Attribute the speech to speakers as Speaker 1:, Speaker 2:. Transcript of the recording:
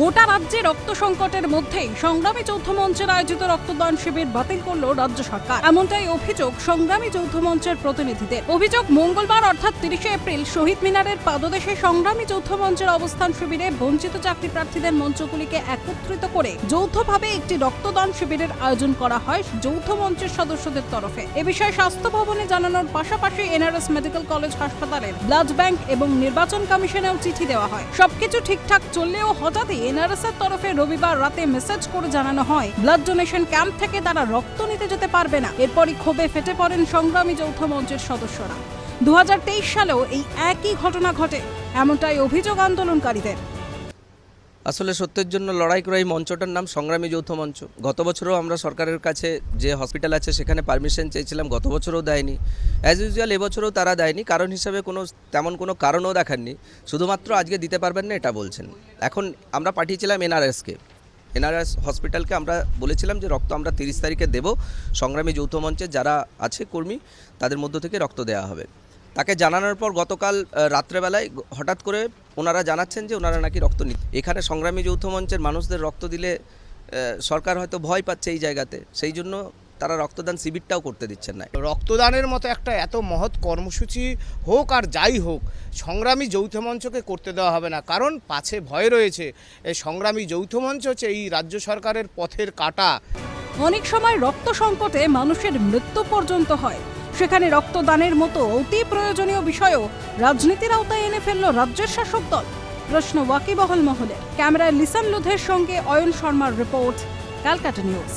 Speaker 1: গোটা রাজ্যে রক্ত সংকটের মধ্যেই সংগ্রামী যৌথ মঞ্চের আয়োজিত রক্তদান শিবির বাতিল করল রাজ্য সরকার। এমনটাই অভিযোগ সংগ্রামী যৌথ মঞ্চের প্রতিনিধিদের। অভিযোগ মঙ্গলবার অর্থাৎ তিরিশে এপ্রিল শহীদ মিনারের পাদদেশে সংগ্রামী যৌথ মঞ্চের অবস্থান শিবিরে বঞ্চিত চাকরি প্রার্থীদের মঞ্চগুলিকে একত্রিত করে যৌথভাবে একটি রক্তদান শিবিরের আয়োজন করা হয় যৌথ মঞ্চের সদস্যদের তরফে। এ বিষয়ে স্বাস্থ্য ভবনে জানানোর পাশাপাশি এনআরএস মেডিকেল কলেজ হাসপাতালের ব্লাড ব্যাংক এবং নির্বাচন কমিশনেও চিঠি দেওয়া হয়। সবকিছু ঠিকঠাক চললেও হঠাৎই এনআরএস এর তরফে রবিবার রাতে মেসেজ করে জানানো হয়, ব্লাড ডোনেশন ক্যাম্প থেকে তারা রক্ত নিতে যেতে পারবে না। এরপরই ক্ষোভে ফেটে পড়েন সংগ্রামী যৌথ মঞ্চের সদস্যরা। দু হাজার তেইশ সালেও এই একই ঘটনা ঘটে, এমনটাই অভিযোগ আন্দোলনকারীদের।
Speaker 2: আসলে সত্যের জন্য লড়াই করা এই মঞ্চটার নাম, সংগ্রামী যৌথ মঞ্চ। গত বছরও আমরা সরকারের কাছে যে হসপিটাল আছে, সেখানে পারমিশন চেয়েছিলাম, গত বছরও দেয়নি। অ্যাজ ইউজুয়াল এবছরও তারা দেয়নি। কারণ হিসাবে কোনো, তেমন কোনো কারণও দেখাননি। শুধুমাত্র আজকে দিতে পারবেন না, এটা বলছেন। এখন আমরা পাঠিয়েছিলাম এনআরএসকে। এনআরএস হসপিটালকে আমরা বলেছিলাম যে, রক্ত আমরা তিরিশ তারিখে দেব। সংগ্রামী যৌথ মঞ্চে যারা আছে কর্মী, তাদের মধ্য থেকে রক্ত দেওয়া হবে। তাকে জানানোর পর গতকাল রাত্রেবেলায় হঠাৎ করে ওনারা জানাচ্ছেন যে ওনারা নাকি রক্ত নিতে এখানে সংগ্রামী যৌথ মঞ্চের মানুষদের রক্ত দিলে সরকার হয়তো ভয় পাচ্ছে এই জায়গাতে। সেই জন্য তারা রক্তদান শিবিরটাও করতে দিচ্ছেন না।
Speaker 3: রক্তদানের মতো একটা এত মহৎ কর্মসূচি হোক আর যাই হোক সংগ্রামী যৌথ মঞ্চকে করতে দেওয়া হবে না। কারণ পাছে ভয় রয়েছে এই সংগ্রামী যৌথ মঞ্চ হচ্ছে এই রাজ্য সরকারের পথের কাটা।
Speaker 1: অনেক সময় রক্ত সংকটে মানুষের মৃত্যু পর্যন্ত হয়। সেখানে রক্তদানের মতো অতি প্রয়োজনীয় বিষয়ও রাজনীতির আওতায় এনে ফেলল রাজ্যের শাসক দল। প্রশ্ন ওয়াকিবহল মহলে ক্যামেরায় লিসান লোধের সঙ্গে অয়ন শর্মার রিপোর্ট, ক্যালকাটা নিউজ।